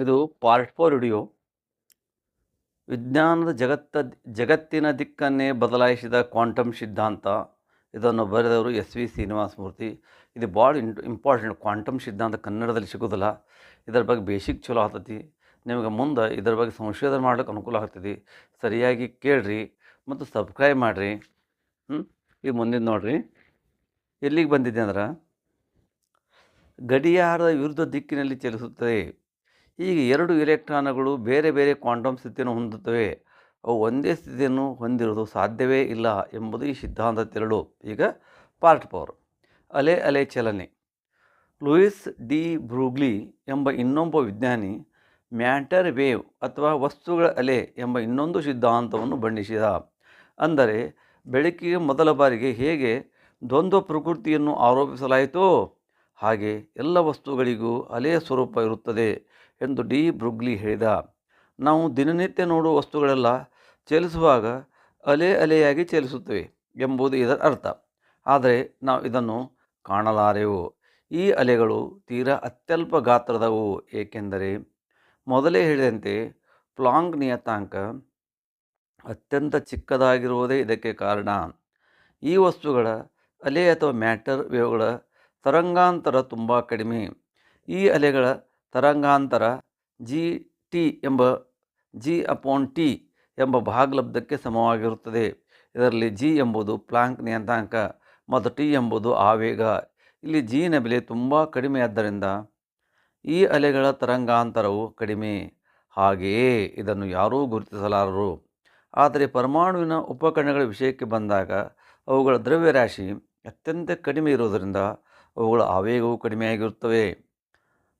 ಇದು part four video ವಿಜ್ಞಾನದ ಜಗತ್ತ, ಜಗತ್ತಿನ ದಿಕ್ಕನ್ನೇ ಬದಲಾಯಿಸಿದ ಕ್ವಾಂಟಮ್ ಸಿದ್ಧಾಂತ. ಇದನ್ನು ಬರೆದವರು ಎಸ್ ವಿ ಶ್ರೀನಿವಾಸ ಮೂರ್ತಿ ಇದು ಭಾಳ ಇಂಟ್ ಇಂಪಾರ್ಟೆಂಟ್ ಕ್ವಾಂಟಮ್ ಸಿದ್ಧಾಂತ ಕನ್ನಡದಲ್ಲಿ ಸಿಗೋದಿಲ್ಲ. ಇದರ ಬಗ್ಗೆ ಬೇಸಿಕ್ ಚಲೋ ಆಗ್ತೈತಿ. ನಿಮಗೆ ಮುಂದೆ ಇದರ ಬಗ್ಗೆ ಸಂಶೋಧನೆ ಮಾಡ್ಲಿಕ್ಕೆ ಅನುಕೂಲ ಆಗ್ತದೆ ಸರಿಯಾಗಿ ಕೇಳ್ರಿ ಮತ್ತು ಸಬ್ಸ್ಕ್ರೈಬ್ ಮಾಡಿರಿ. ಹ್ಞೂ ಈಗ ಮುಂದಿನ ನೋಡಿರಿ. ಎಲ್ಲಿಗೆ ಬಂದಿದೆ ಅಂದ್ರೆ, ಗಡಿಯಾರದ ವಿರುದ್ಧ ದಿಕ್ಕಿನಲ್ಲಿ ಚಲಿಸುತ್ತದೆ. ಈಗ ಎರಡು ಇಲೆಕ್ಟ್ರಾನ್ಗಳು ಬೇರೆ ಬೇರೆ ಕ್ವಾಂಟಮ್ ಸ್ಥಿತಿಯನ್ನು ಹೊಂದುತ್ತವೆ. ಅವು ಒಂದೇ ಸ್ಥಿತಿಯನ್ನು ಹೊಂದಿರುವುದು ಸಾಧ್ಯವೇ ಇಲ್ಲ ಎಂಬುದು ಈ ಸಿದ್ಧಾಂತ ತೆರಳು. ಈಗ ಪಾರ್ಟ್ ಪವರ್ ಅಲೆ ಅಲೆ ಚಲನೆ. ಲೂಯಿಸ್ ಡಿ ಬ್ರೂಗ್ಲಿ ಎಂಬ ಇನ್ನೊಬ್ಬ ವಿಜ್ಞಾನಿ ಮ್ಯಾಟರ್ ವೇವ್ ಅಥವಾ ವಸ್ತುಗಳ ಅಲೆ ಎಂಬ ಇನ್ನೊಂದು ಸಿದ್ಧಾಂತವನ್ನು ಬಣ್ಣಿಸಿದ. ಅಂದರೆ ಬೆಳಕಿಗೆ ಮೊದಲ ಬಾರಿಗೆ ಹೇಗೆ ದ್ವಂದ್ವ ಪ್ರಕೃತಿಯನ್ನು ಆರೋಪಿಸಲಾಯಿತೋ ಹಾಗೆ ಎಲ್ಲ ವಸ್ತುಗಳಿಗೂ ಅಲೆಯ ಸ್ವರೂಪ ಇರುತ್ತದೆ. ಎಂದು ಡಿ. ಬ್ರುಗ್ಲಿ ಹೇಳಿದ. ನಾವು ದಿನನಿತ್ಯ ನೋಡುವ ವಸ್ತುಗಳೆಲ್ಲ ಚಲಿಸುವಾಗ ಅಲೆ ಅಲೆಯಾಗಿ ಚಲಿಸುತ್ತವೆ ಎಂಬುದು ಇದರ ಅರ್ಥ. ಆದರೆ ನಾವು ಇದನ್ನು ಕಾಣಲಾರೆವು. ಈ ಅಲೆಗಳು ತೀರಾ ಅತ್ಯಲ್ಪ ಗಾತ್ರದವು, ಏಕೆಂದರೆ ಮೊದಲೇ ಹೇಳಿದಂತೆ ಪ್ಲಾಂಗ್ ನಿಯತಾಂಕ ಅತ್ಯಂತ ಚಿಕ್ಕದಾಗಿರುವುದೇ ಇದಕ್ಕೆ ಕಾರಣ. ಈ ವಸ್ತುಗಳ ಅಲೆ ಅಥವಾ ಮ್ಯಾಟರ್ ವೇವ್ಗಳ ತರಂಗಾಂತರ ತುಂಬ ಕಡಿಮೆ. ಈ ಅಲೆಗಳ ತರಂಗಾಂತರ ಜಿ ಟಿ ಎಂಬ ಜಿ ಅಪೋನ್ ಟಿ ಎಂಬ ಭಾಗಲಬ್ಧಕ್ಕೆ ಸಮವಾಗಿರುತ್ತದೆ. ಇದರಲ್ಲಿ ಜಿ ಎಂಬುದು ಪ್ಲಾಂಕ್ ನಿಯತಾಂಕ ಮತ್ತು ಟಿ ಎಂಬುದು ಆವೇಗ. ಇಲ್ಲಿ ಜಿನ ಬೆಲೆ ತುಂಬ ಕಡಿಮೆಯಾದ್ದರಿಂದ ಈ ಅಲೆಗಳ ತರಂಗಾಂತರವು ಕಡಿಮೆ. ಹಾಗೆಯೇ ಇದನ್ನು ಯಾರೂ ಗುರುತಿಸಲಾರರು. ಆದರೆ ಪರಮಾಣುವಿನ ಉಪಕರಣಗಳ ವಿಷಯಕ್ಕೆ ಬಂದಾಗ ಅವುಗಳ ದ್ರವ್ಯರಾಶಿ ಅತ್ಯಂತ ಕಡಿಮೆ ಇರುವುದರಿಂದ ಅವುಗಳ ಆವೇಗವು ಕಡಿಮೆಯಾಗಿರುತ್ತವೆ.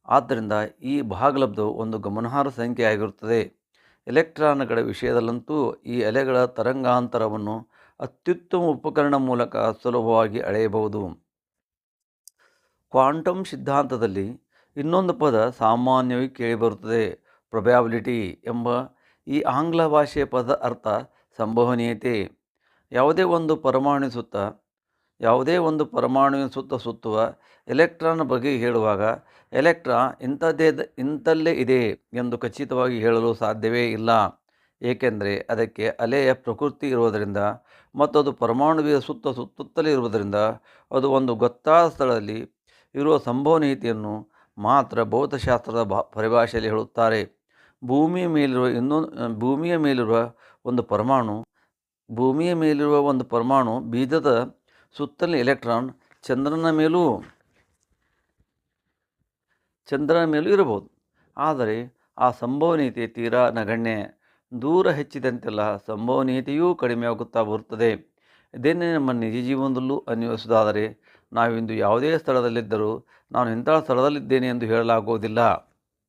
ಆದ್ದರಿಂದ ಈ ಭಾಗಲಬ್ಧವು ಒಂದು ಗಮನಾರ್ಹ ಸಂಖ್ಯೆಯಾಗಿರುತ್ತದೆ. ಎಲೆಕ್ಟ್ರಾನ್ಗಳ ವಿಷಯದಲ್ಲಂತೂ ಈ ಅಲೆಗಳ ತರಂಗಾಂತರವನ್ನು ಅತ್ಯುತ್ತಮ ಉಪಕರಣ ಮೂಲಕ ಸುಲಭವಾಗಿ ಅಳೆಯಬಹುದು. ಕ್ವಾಂಟಮ್ ಸಿದ್ಧಾಂತದಲ್ಲಿ ಇನ್ನೊಂದು ಪದ ಸಾಮಾನ್ಯವಾಗಿ ಕೇಳಿಬರುತ್ತದೆ. ಪ್ರೊಬ್ಯಾಬಿಲಿಟಿ ಎಂಬ ಈ ಆಂಗ್ಲ ಭಾಷೆಯ ಪದ ಅರ್ಥ ಸಂಭವನೀಯತೆ. ಯಾವುದೇ ಒಂದು ಪರಮಾಣು ಸುತ್ತ ಯಾವುದೇ ಒಂದು ಪರಮಾಣುವಿನ ಸುತ್ತ ಸುತ್ತುವ ಎಲೆಕ್ಟ್ರಾನ್ ಬಗ್ಗೆ ಹೇಳುವಾಗ, ಎಲೆಕ್ಟ್ರಾನ್ ಇಂಥದ್ದೇ ಇಂಥಲ್ಲೇ ಇದೆ ಎಂದು ಖಚಿತವಾಗಿ ಹೇಳಲು ಸಾಧ್ಯವೇ ಇಲ್ಲ. ಏಕೆಂದರೆ ಅದಕ್ಕೆ ಅಲೆಯ ಪ್ರಕೃತಿ ಇರುವುದರಿಂದ ಮತ್ತು ಅದು ಪರಮಾಣುವಿನ ಸುತ್ತ ಸುತ್ತುತ್ತಲೇ ಇರುವುದರಿಂದ ಅದು ಒಂದು ಗೊತ್ತಾದ ಸ್ಥಳದಲ್ಲಿ ಇರುವ ಸಂಭವನೀಯತೆಯನ್ನು ಮಾತ್ರ ಭೌತಶಾಸ್ತ್ರದ ಪರಿಭಾಷೆಯಲ್ಲಿ ಹೇಳುತ್ತಾರೆ. ಭೂಮಿಯ ಮೇಲಿರುವ ಇನ್ನೊಂದು ಭೂಮಿಯ ಮೇಲಿರುವ ಒಂದು ಪರಮಾಣು, ಭೂಮಿಯ ಮೇಲಿರುವ ಒಂದು ಪರಮಾಣು ಬೀಜದ ಸುತ್ತಲಿನ ಎಲೆಕ್ಟ್ರಾನ್ ಚಂದ್ರನ ಮೇಲೂ ಚಂದ್ರನ ಮೇಲೂ ಇರಬಹುದು. ಆದರೆ ಆ ಸಂಭವನೀಯತೆ ತೀರಾ ನಗಣ್ಯ. ದೂರ ಹೆಚ್ಚಿದಂತೆಲ್ಲ ಸಂಭವನೀಯತೆಯೂ ಕಡಿಮೆಯಾಗುತ್ತಾ ಬರುತ್ತದೆ. ಇದನ್ನೇ ನಮ್ಮ ನಿಜ ಜೀವನದಲ್ಲೂ ಅನ್ವಯಿಸುವುದಾದರೆ, ನಾವಿಂದು ಯಾವುದೇ ಸ್ಥಳದಲ್ಲಿದ್ದರೂ ನಾನು ಇಂಥ ಸ್ಥಳದಲ್ಲಿದ್ದೇನೆ ಎಂದು ಹೇಳಲಾಗುವುದಿಲ್ಲ.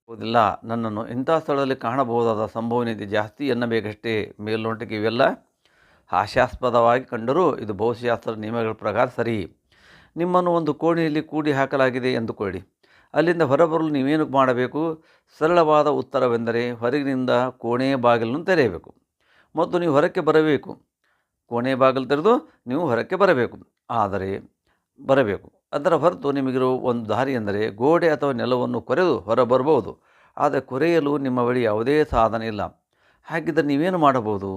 ಹೋದಿಲ್ಲ, ನನ್ನನ್ನು ಇಂಥ ಸ್ಥಳದಲ್ಲಿ ಕಾಣಬಹುದಾದ ಸಂಭವನೀಯತೆ ಜಾಸ್ತಿ ಎನ್ನಬೇಕಷ್ಟೇ. ಮೇಲ್ನೋಟಕ್ಕೆ ಇವೆಲ್ಲ ಹಾಸ್ಯಾಸ್ಪದವಾಗಿ ಕಂಡರೂ ಇದು ಭೌತಶಾಸ್ತ್ರದ ನಿಯಮಗಳ ಪ್ರಕಾರ ಸರಿ. ನಿಮ್ಮನ್ನು ಒಂದು ಕೋಣೆಯಲ್ಲಿ ಕೂಡಿ ಹಾಕಲಾಗಿದೆ ಎಂದುಕೊಳ್ಳಿ. ಅಲ್ಲಿಂದ ಹೊರಬರಲು ನೀವೇನು ಮಾಡಬೇಕು? ಸರಳವಾದ ಉತ್ತರವೆಂದರೆ ಹೊರಗಿನಿಂದ ಕೋಣೆಯ ಬಾಗಿಲನ್ನು ತೆರೆಯಬೇಕು. ಮತ್ತು ನೀವು ಹೊರಕ್ಕೆ ಬರಬೇಕು. ಕೋಣೆಯ ಬಾಗಿಲು ತೆರೆದು ನೀವು ಹೊರಕ್ಕೆ ಬರಬೇಕು. ಆದರೆ ಬರಬೇಕು. ಅದರ ಹೊರತು ನಿಮಗಿರುವ ಒಂದು ದಾರಿ ಎಂದರೆ ಗೋಡೆ ಅಥವಾ ನೆಲವನ್ನು ಕೊರೆದು ಹೊರ ಬರಬಹುದು ಆದರೆ ಕೊರೆಯಲು ನಿಮ್ಮ ಬಳಿ ಯಾವುದೇ ಸಾಧನ ಇಲ್ಲ. ಹಾಗಿದ್ದರೆ ನೀವೇನು ಮಾಡಬಹುದು?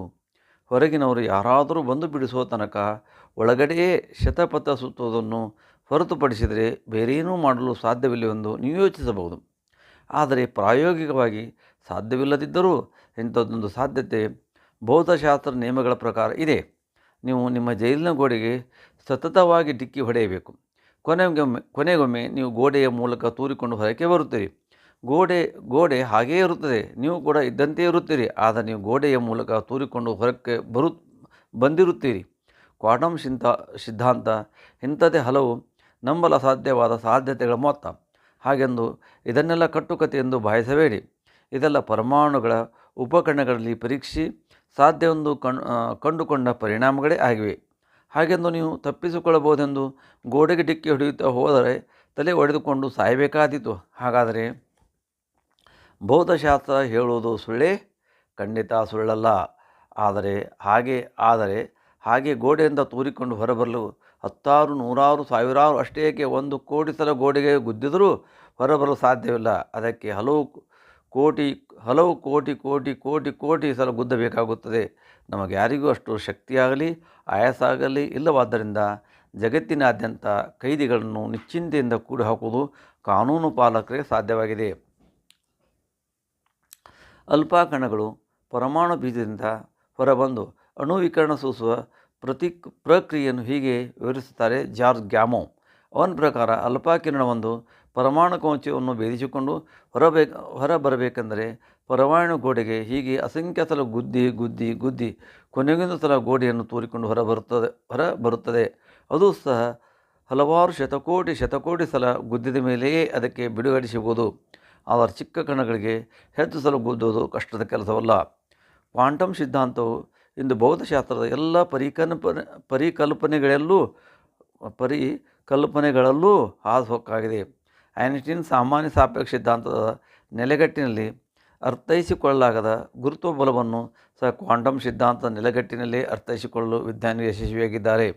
ಹೊರಗಿನವರು ಯಾರಾದರೂ ಬಂದು ಬಿಡಿಸುವ ತನಕ ಒಳಗಡೆಯೇ ಶತಪಥ ಸುತ್ತುವುದನ್ನು ಹೊರತುಪಡಿಸಿದರೆ ಬೇರೇನೂ ಮಾಡಲು ಸಾಧ್ಯವಿಲ್ಲವೆಂದು ನೀವು ಯೋಚಿಸಬಹುದು. ಆದರೆ ಪ್ರಾಯೋಗಿಕವಾಗಿ ಸಾಧ್ಯವಿಲ್ಲದಿದ್ದರೂ ಇಂಥದ್ದೊಂದು ಸಾಧ್ಯತೆ ಭೌತಶಾಸ್ತ್ರ ನಿಯಮಗಳ ಪ್ರಕಾರ ಇದೆ. ನೀವು ನಿಮ್ಮ ಜೈಲಿನ ಗೋಡೆಗೆ ಸತತವಾಗಿ ಡಿಕ್ಕಿ ಹೊಡೆಯಬೇಕು. ಕೊನೆಗೊಮ್ಮೆ ಕೊನೆಗೊಮ್ಮೆ ನೀವು ಗೋಡೆಯ ಮೂಲಕ ತೂರಿಕೊಂಡು ಹೊರಕ್ಕೆ ಬರುತ್ತೀರಿ. ಗೋಡೆ ಗೋಡೆ ಹಾಗೇ ಇರುತ್ತದೆ. ನೀವು ಕೂಡ ಇದ್ದಂತೆ ಇರುತ್ತೀರಿ. ಆದರೆ ನೀವು ಗೋಡೆಯ ಮೂಲಕ ತೂರಿಕೊಂಡು ಹೊರಕ್ಕೆ ಬರು, ಬಂದಿರುತ್ತೀರಿ. ಕ್ವಾಟಮ್ ಸಿಂತ, ಸಿದ್ಧಾಂತ ಇಂಥದೇ ಹಲವು ನಂಬಲ ಸಾಧ್ಯವಾದ ಸಾಧ್ಯತೆಗಳ ಮೊತ್ತ. ಹಾಗೆಂದು ಇದನ್ನೆಲ್ಲ ಕಟ್ಟುಕತೆ ಎಂದು ಭಾವಿಸಬೇಡಿ. ಇದೆಲ್ಲ ಪರಮಾಣುಗಳ ಉಪಕರಣಗಳಲ್ಲಿ ಪರೀಕ್ಷಿಸಿ ಸಾಧ್ಯವೆಂದು ಕಣ್ ಕಂಡುಕೊಂಡ ಪರಿಣಾಮಗಳೇ ಆಗಿವೆ. ಹಾಗೆಂದು ನೀವು ತಪ್ಪಿಸಿಕೊಳ್ಳಬಹುದೆಂದು ಗೋಡೆಗೆ ಡಿಕ್ಕಿ ಹೊಡೆಯುತ್ತಾ ಹೋದರೆ ತಲೆ ಒಡೆದುಕೊಂಡು ಸಾಯಬೇಕಾದೀತು. ಹಾಗಾದರೆ ಭೌತಶಾಸ್ತ್ರ ಹೇಳುವುದು ಸುಳ್ಳೇ? ಖಂಡಿತ ಸುಳ್ಳಲ್ಲ. ಆದರೆ, ಹಾಗೆ ಆದರೆ, ಹಾಗೆ ಗೋಡೆಯಿಂದ ತೂರಿಕೊಂಡು ಹೊರಬರಲು ಹತ್ತಾರು, ನೂರಾರು, ಸಾವಿರಾರು ಅಷ್ಟೇಕೆ ಒಂದು ಕೋಟಿ ಸಲ ಗೋಡೆಗೆ ಗುದ್ದಿದರೂ ಹೊರಬರಲು ಸಾಧ್ಯವಿಲ್ಲ. ಅದಕ್ಕೆ ಹಲವು ಕೋಟಿ ಹಲವು ಕೋಟಿ ಕೋಟಿ ಕೋಟಿ ಕೋಟಿ ಸಲ ಗುದ್ದಬೇಕಾಗುತ್ತದೆ. ನಮಗೆ ಯಾರಿಗೂ ಅಷ್ಟು ಶಕ್ತಿಯಾಗಲಿ ಆಯಾಸ ಆಗಲಿ ಇಲ್ಲವಾದ್ದರಿಂದ ಜಗತ್ತಿನಾದ್ಯಂತ ಕೈದಿಗಳನ್ನು ನಿಶ್ಚಿಂತೆಯಿಂದ ಕೂಡಿ ಹಾಕುವುದು ಕಾನೂನು ಪಾಲಕರಿಗೆ ಸಾಧ್ಯವಾಗಿದೆ. ಅಲ್ಪಾಕಣಗಳು ಪರಮಾಣು ಬೀಜದಿಂದ ಹೊರಬಂದು ಅಣುವಿಕರಣ ಸೂಸುವ ಪ್ರತಿ ಪ್ರಕ್ರಿಯೆಯನ್ನು ಹೀಗೆ ವಿವರಿಸುತ್ತಾರೆ ಜಾರ್ಜ್ ಗ್ಯಾಮೋ. ಅವನ ಪ್ರಕಾರ ಅಲ್ಪಾಕಿರಣವೊಂದು ಪರಮಾಣು ಕವಚವನ್ನು ಭೇದಿಸಿಕೊಂಡು ಹೊರಬೇಕ ಹೊರ ಬರಬೇಕೆಂದರೆ ಪರಮಾಣು ಗೋಡೆಗೆ ಹೀಗೆ ಅಸಂಖ್ಯ ಸಲ ಗುದ್ದಿ ಗುದ್ದಿ ಗುದ್ದಿ ಕೊನೆಗೊಂದು ಸಲ ಗೋಡೆಯನ್ನು ತೋರಿಕೊಂಡು ಹೊರಬರುತ್ತದೆ ಹೊರಬರುತ್ತದೆ. ಹೊರ ಬರುತ್ತದೆ ಅದು ಸಹ ಹಲವಾರು ಶತಕೋಟಿ ಶತಕೋಟಿ ಸಲ ಗುದ್ದಿದ ಮೇಲೆಯೇ ಅದಕ್ಕೆ ಬಿಡುಗಡೆ ಆದರೆ ಚಿಕ್ಕ ಕಣಗಳಿಗೆ ಹೆಚ್ಚಿಸಲು ಸಲ ಗುದ್ದುವುದು ಕಷ್ಟದ ಕೆಲಸವಲ್ಲ. ಕ್ವಾಂಟಮ್ ಸಿದ್ಧಾಂತವು ಇಂದು ಭೌತಶಾಸ್ತ್ರದ ಎಲ್ಲ ಪರಿಕಲ್ಪನೆ, ಪರಿಕಲ್ಪನೆಗಳಲ್ಲೂ ಪರಿಕಲ್ಪನೆಗಳಲ್ಲೂ ಹಾದುಹೊಕ್ಕಾಗಿದೆ ಐನ್ಸ್ಟೀನ್ ಸಾಮಾನ್ಯ ಸಾಪೇಕ್ಷ ಸಿದ್ಧಾಂತದ ನೆಲೆಗಟ್ಟಿನಲ್ಲಿ ಅರ್ಥೈಸಿಕೊಳ್ಳಲಾಗದ ಗುರುತ್ವ ಬಲವನ್ನು ಸಹ ಕ್ವಾಂಟಮ್ ಸಿದ್ಧಾಂತದ ನೆಲೆಗಟ್ಟಿನಲ್ಲಿ ಅರ್ಥೈಸಿಕೊಳ್ಳಲು ವಿಜ್ಞಾನಿಗಳು ಯಶಸ್ವಿಯಾಗಿದ್ದಾರೆ.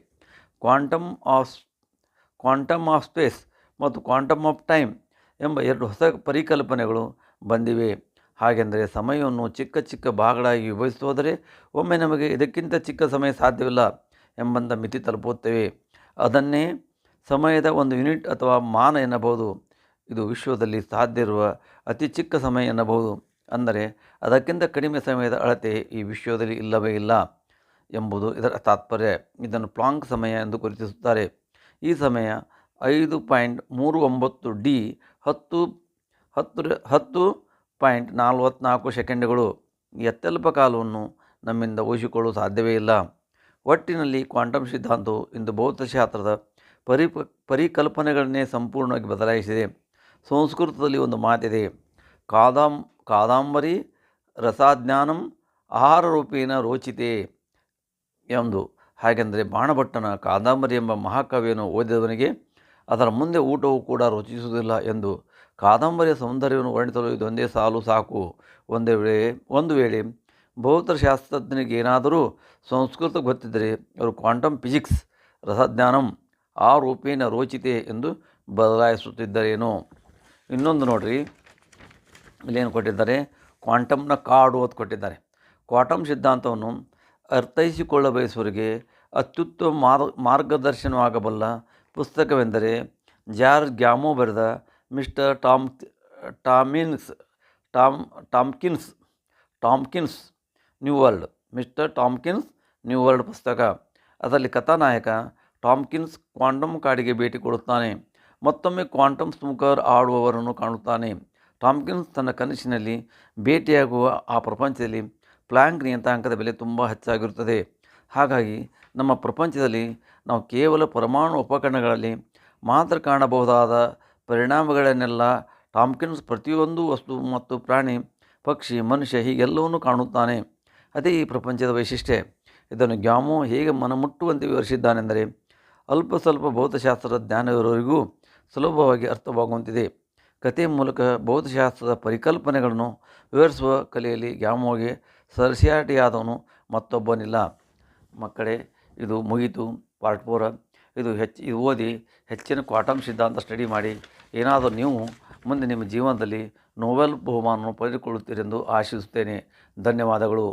Quantum of quantum of space ಮತ್ತು ಕ್ವಾಂಟಮ್ ಆಫ್ ಟೈಮ್ ಎಂಬ ಎರಡು ಹೊಸ ಪರಿಕಲ್ಪನೆಗಳು ಬಂದಿವೆ. ಹಾಗೆಂದರೆ ಸಮಯವನ್ನು ಚಿಕ್ಕ ಚಿಕ್ಕ ಭಾಗಗಳಾಗಿ ವಿಭಜಿಸುವುದರೆ ಒಮ್ಮೆ ನಮಗೆ ಇದಕ್ಕಿಂತ ಚಿಕ್ಕ ಸಮಯ ಸಾಧ್ಯವಿಲ್ಲ ಎಂಬಂಥ ಮಿತಿ ತಲುಪುತ್ತೇವೆ. ಅದನ್ನೇ ಸಮಯದ ಒಂದು ಯೂನಿಟ್ ಅಥವಾ ಮಾನ ಎನ್ನಬಹುದು. ಇದು ವಿಶ್ವದಲ್ಲಿ ಸಾಧ್ಯ ಇರುವ ಅತಿ ಚಿಕ್ಕ ಸಮಯ ಎನ್ನಬಹುದು. ಅಂದರೆ ಅದಕ್ಕಿಂತ ಕಡಿಮೆ ಸಮಯದ ಅಳತೆ ಈ ವಿಶ್ವದಲ್ಲಿ ಇಲ್ಲವೇ ಇಲ್ಲ ಎಂಬುದು ಇದರ ತಾತ್ಪರ್ಯ. ಇದನ್ನು ಪ್ಲಾಂಕ್ ಸಮಯ ಎಂದು ಗುರುತಿಸುತ್ತಾರೆ. ಈ ಸಮಯ ಐದು ಪಾಯಿಂಟ್ ಮೂರು ಒಂಬತ್ತು ಡಿ ಹತ್ತು ಹತ್ತು ಹತ್ತು ಪಾಯಿಂಟ್ ನಲ್ವತ್ನಾಲ್ಕು ಸೆಕೆಂಡ್ಗಳು. ಎತ್ತಲ್ಪ ಕಾಲವನ್ನು ನಮ್ಮಿಂದ ಊಹಿಸಿಕೊಳ್ಳಲು ಸಾಧ್ಯವೇ ಇಲ್ಲ. ಒಟ್ಟಿನಲ್ಲಿ ಕ್ವಾಂಟಮ್ ಸಿದ್ಧಾಂತವು ಇಂದು ಭೌತಶಾಸ್ತ್ರದ ಪರಿಪ, ಪರಿಕಲ್ಪನೆಗಳನ್ನೇ ಸಂಪೂರ್ಣವಾಗಿ ಬದಲಾಯಿಸಿದೆ. ಸಂಸ್ಕೃತದಲ್ಲಿ ಒಂದು ಮಾತಿದೆ, ಕಾದಾಂ, ಕಾದಂಬರಿ ರಸಾಜ್ಞಾನಂ ಆಹಾರ ರೂಪೇನ ರೋಚಿತೆ ಎಂದು. ಹಾಗೆಂದರೆ ಬಾಣಭಟ್ಟನ ಕಾದಂಬರಿ ಎಂಬ ಮಹಾಕಾವ್ಯವನ್ನು ಓದಿದವನಿಗೆ ಅದರ ಮುಂದೆ ಊಟವು ಕೂಡ ರುಚಿಸುವುದಿಲ್ಲ ಎಂದು ಕಾದಂಬರಿಯ ಸೌಂದರ್ಯವನ್ನು ವರ್ಣಿಸಲು ಇದೊಂದೇ ಸಾಲು ಸಾಕು. ಒಂದೇ ವೇಳೆ, ಒಂದು ವೇಳೆ ಭೌತಶಾಸ್ತ್ರಜ್ಞನಿಗೆ ಏನಾದರೂ ಸಂಸ್ಕೃತ ಗೊತ್ತಿದ್ದರೆ ಅವರು ಕ್ವಾಂಟಮ್ ಫಿಸಿಕ್ಸ್, ರಸಜ್ಞಾನಂ, ಆ ರೂಪೇಣ ರೋಚಿತೆ ಎಂದು ಬದಲಾಯಿಸುತ್ತಿದ್ದರೇನು. ಇನ್ನೊಂದು ನೋಡ್ರಿ. ಇಲ್ಲೇನು ಕೊಟ್ಟಿದ್ದಾರೆ? ಕ್ವಾಂಟಮ್ನ ಕಾಡು ಅಂತ ಕೊಟ್ಟಿದ್ದಾರೆ. ಕ್ವಾಂಟಮ್ ಸಿದ್ಧಾಂತವನ್ನು ಅರ್ಥೈಸಿಕೊಳ್ಳ ಬಯಸುವರಿಗೆ ಅತ್ಯುತ್ತಮ ಮಾರ್ ಮಾರ್ಗದರ್ಶನವಾಗಬಲ್ಲ ಪುಸ್ತಕವೆಂದರೆ ಜಾರ್ಜ್ ಗ್ಯಾಮೋ ಬರೆದ mister Tom Tomkins, Tom, Tomkins Tomkins new world mister Tomkins new world ಪುಸ್ತಕ. ಅದರಲ್ಲಿ ಕಥಾನಾಯಕ ಟಾಮ್ಕಿನ್ಸ್ ಕ್ವಾಂಟಮ್ ಕಾಡಿಗೆ ಭೇಟಿ ಕೊಡುತ್ತಾನೆ. ಮತ್ತೊಮ್ಮೆ ಕ್ವಾಂಟಮ್ ಸ್ಮೂಕರ್ ಆಡುವವರನ್ನು ಕಾಣುತ್ತಾನೆ. ಟಾಮ್ಕಿನ್ಸ್ ತನ್ನ ಕನಸಿನಲ್ಲಿ ಭೇಟಿಯಾಗುವ ಆ ಪ್ರಪಂಚದಲ್ಲಿ ಪ್ಲ್ಯಾಂಕ್ ನಿಯತಾಂಕದ ಬೆಲೆ ತುಂಬ ಹೆಚ್ಚಾಗಿರುತ್ತದೆ. ಹಾಗಾಗಿ ನಮ್ಮ ಪ್ರಪಂಚದಲ್ಲಿ ನಾವು ಕೇವಲ ಪರಮಾಣು ಉಪಕರಣಗಳಲ್ಲಿ ಮಾತ್ರ ಕಾಣಬಹುದಾದ ಪರಿಣಾಮಗಳನ್ನೆಲ್ಲ ಟಾಮ್ಕಿನ್ಸ್ ಪ್ರತಿಯೊಂದು ವಸ್ತು ಮತ್ತು ಪ್ರಾಣಿ, ಪಕ್ಷಿ, ಮನುಷ್ಯ ಹೀಗೆಲ್ಲವನ್ನೂ ಕಾಣುತ್ತಾನೆ. ಅದೇ ಈ ಪ್ರಪಂಚದ ವೈಶಿಷ್ಟ್ಯ. ಇದನ್ನು ಗ್ಯಾಮೋ ಹೇಗೆ ಮನಮುಟ್ಟುವಂತೆ ವಿವರಿಸಿದ್ದಾನೆಂದರೆ ಅಲ್ಪ ಸ್ವಲ್ಪ ಭೌತಶಾಸ್ತ್ರದ ಜ್ಞಾನವಿರೋರಿಗೂ ಸುಲಭವಾಗಿ ಅರ್ಥವಾಗುವಂತಿದೆ. ಕಥೆ ಮೂಲಕ ಭೌತಶಾಸ್ತ್ರದ ಪರಿಕಲ್ಪನೆಗಳನ್ನು ವಿವರಿಸುವ ಕಲೆಯಲ್ಲಿ ಗ್ಯಾಮೋಗೆ ಸರ್ಸಿಯಾಟಿಯಾದವನು ಮತ್ತೊಬ್ಬನಿಲ್ಲ. ಮಕ್ಕಳೇ ಇದು ಮುಗೀತು ಪಾರ್ಟ್ ಫೋರ ಇದು ಹೆಚ್ಚು, ಇದು ಓದಿ ಹೆಚ್ಚಿನ ಕ್ವಾಟಮ್ ಸಿದ್ಧಾಂತ ಸ್ಟಡಿ ಮಾಡಿ, ಏನಾದರೂ ನೀವು ಮುಂದೆ ನಿಮ್ಮ ಜೀವನದಲ್ಲಿ ನೋವೆಲ್ ಬಹುಮಾನವನ್ನು ಪಡೆದುಕೊಳ್ಳುತ್ತೀರೆಂದು ಆಶಿಸುತ್ತೇನೆ. ಧನ್ಯವಾದಗಳು.